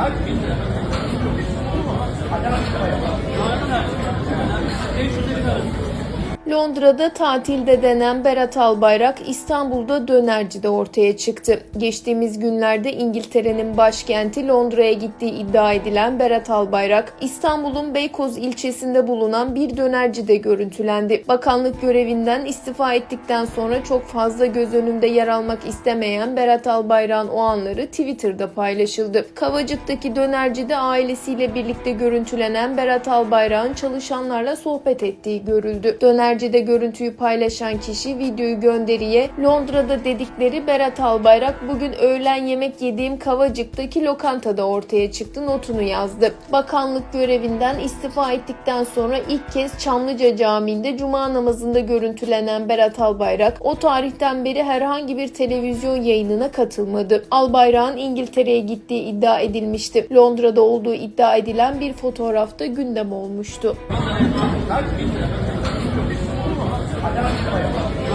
not be Londra'da tatilde denen Berat Albayrak İstanbul'da dönercide ortaya çıktı. Geçtiğimiz günlerde İngiltere'nin başkenti Londra'ya gittiği iddia edilen Berat Albayrak, İstanbul'un Beykoz ilçesinde bulunan bir dönercide görüntülendi. Bakanlık görevinden istifa ettikten sonra çok fazla göz önünde yer almak istemeyen Berat Albayrak'ın o anları Twitter'da paylaşıldı. Kavacık'taki dönercide ailesiyle birlikte görüntülenen Berat Albayrak'ın çalışanlarla sohbet ettiği görüldü. Dönercide görüntüyü paylaşan kişi videoyu gönderiye Londra'da dedikleri Berat Albayrak bugün öğlen yemek yediğim Kavacık'taki lokantada ortaya çıktı notunu yazdı. Bakanlık görevinden istifa ettikten sonra ilk kez Çamlıca Camii'nde cuma namazında görüntülenen Berat Albayrak o tarihten beri herhangi bir televizyon yayınına katılmadı. Albayrak'ın İngiltere'ye gittiği iddia edilmişti. Londra'da olduğu iddia edilen bir fotoğrafta gündem olmuştu. 가져가실 거예요?